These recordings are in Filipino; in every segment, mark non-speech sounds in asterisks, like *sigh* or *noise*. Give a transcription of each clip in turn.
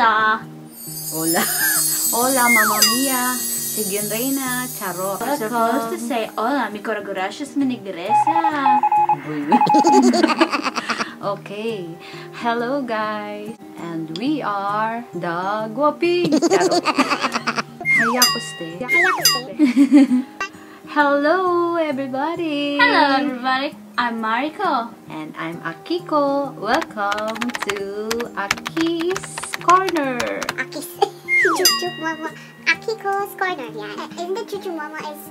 Hola! Hola. *laughs* Hola, Mamma Mia. Siguen Reina. Charot. We're supposed to say, hola, mi coragoracious minigresa. *laughs* okay. Hello, guys. And we are the Guapi. Charot. Hayakuste. *laughs* Hello, everybody. Hello, everybody. I'm Mariko. And I'm Akiko. Welcome to Aki's Corner. Akis. Chuchu Mama. Akiko's Corner. Yan. Isn't it Chuchu Mama is...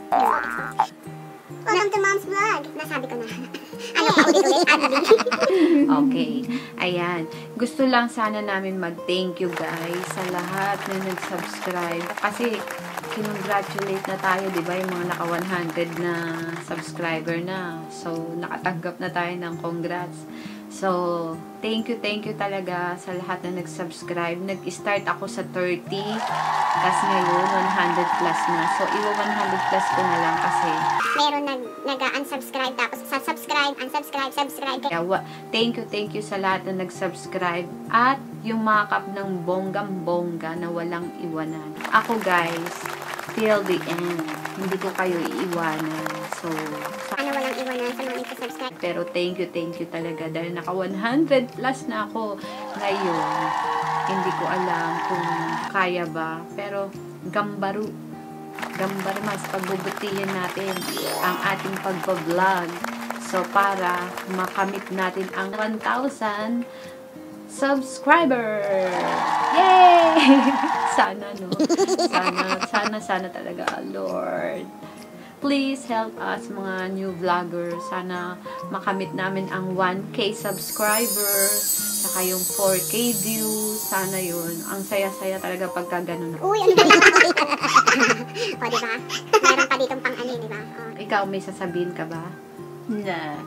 Welcome to Mom's Vlog. Nasabi ko na. ano pa ulit-ulit? Okay. Ayan. Gusto lang sana namin mag-thank you guys sa lahat na nag-subscribe. Kasi, kinongratulate na tayo, di ba? Yung mga naka 100 na subscriber na. So, nakatanggap na tayo ng congrats. So, thank you, thank you talaga sa lahat na nag-subscribe. Nag-start ako sa 30. Tapos ngayon, 100 plus na. So, iwa 100 plus ko na lang kasi Meron nag, nag-unsubscribe tapos sa subscribe, unsubscribe, subscribe. Wa- thank you, thank you sa lahat na nag-subscribe at yung makap ng bonggam-bongga na walang iwanan. Ako guys, till the end, hindi ko kayo iiwanan. So, sa- Ano walang iwanan sa. Pero thank you, thank you talaga dahil naka 100 plus na ako ngayon. Hindi ko alam kung kaya ba, pero gambaru gambar mas pagbubutihin natin ang ating pagbablog. So, para makamit natin ang 1,000 subscriber! Yay! *laughs* sana, no? Sana, sana, sana talaga, Lord. Please help us, mga new vloggers. Sana makamit namin ang 1K subscriber, saka yung 4K views. Sana yun. Ang saya-saya talaga pagka ganun. Uy, ano ba yun? *laughs* o, diba? Meron pa ditong pang ano, diba? O. Ikaw, may sasabihin ka ba? Nah.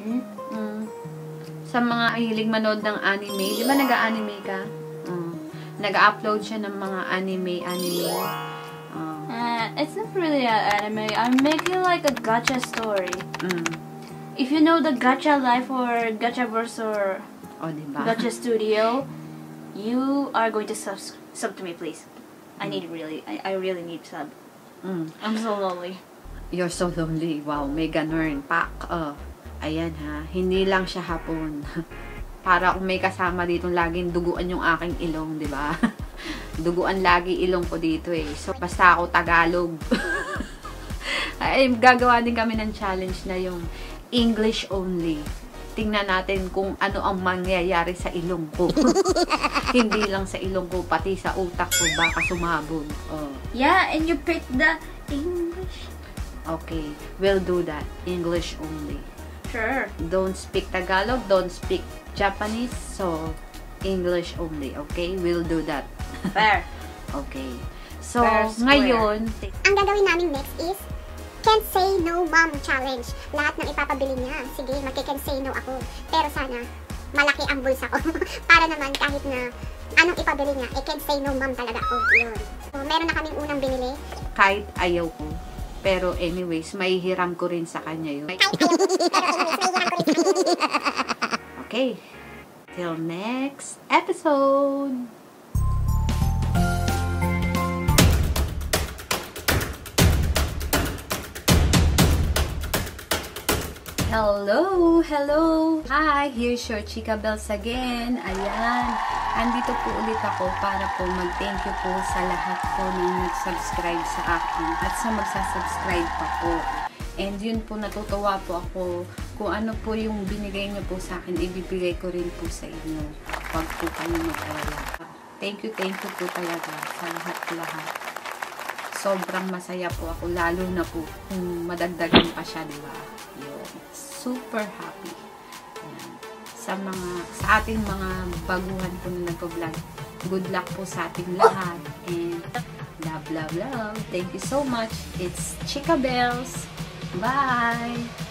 Hmm? Mm. Sa mga hilig manood ng anime, di ba nag-anime ka? Mm. Nag-upload siya ng mga anime-anime. Uh, Uh, it's not really an anime. I'm making like a gacha story. mm. If you know the Gacha Life or Gacha Gachaverse or O, di ba? Gacha *laughs* Studio, you are going to sub, sub to me, please. I need really, I, I really need sub. Mm. I'm so lonely. You're so lonely. Wow, may ganun. Pak. Oh. Ayan ha. Hindi lang siya hapon. *laughs* Para kung may kasama dito laging duguan yung aking ilong, di ba? *laughs* duguan lagi ilong ko dito eh. So, basta ako Tagalog. *laughs* Ay, gagawa din kami ng challenge na yung English only. Tingnan natin kung ano ang mangyayari sa ilong ko. *laughs* Hindi lang sa ilong ko, pati sa utak ko, baka sumabog. Oh. Yeah, and you picked the English. Okay, we'll do that. English only. Sure. Don't speak Tagalog, don't speak Japanese, so English only, okay? We'll do that. *laughs* Fair. Okay. So, Fair ngayon, Ang gagawin namin next is Can't Say No Mom Challenge. Lahat ng ipapabili niya. Sige, magki-can say no ako. Pero sana, malaki ang bulsa ko. *laughs* Para naman kahit na anong ipabili niya, eh can say no mom talaga ako. Yun. So, meron na kaming unang binili. kahit ayaw ko, pero anyways, may hiram ko rin sa kanya yun. Kahit ayaw ko, *laughs* pero anyways, may hiram ko rin sa kanya. Okay. Till next episode! Hello! Hello! Hi! Here's your Chika Bells again. Ayan. Andito po ulit ako para po mag-thank you po sa lahat po ng nag-subscribe sa akin at sa magsasubscribe pa po. And yun po, natutuwa po ako kung ano po yung binigay niyo po sa akin, ibibigay ko rin po sa inyo. Huwag po kayo mag-alala. Thank you, thank you po talaga sa lahat-lahat. Sobrang masaya po ako, lalo na po kung madagdagan pa siya, di ba? Yun. Super happy. Ayan. Sa mga, sa ating mga baguhan po na nagpo-vlog, good luck po sa ating lahat. And love, love, love. Thank you so much. It's Chika Bells. Bye!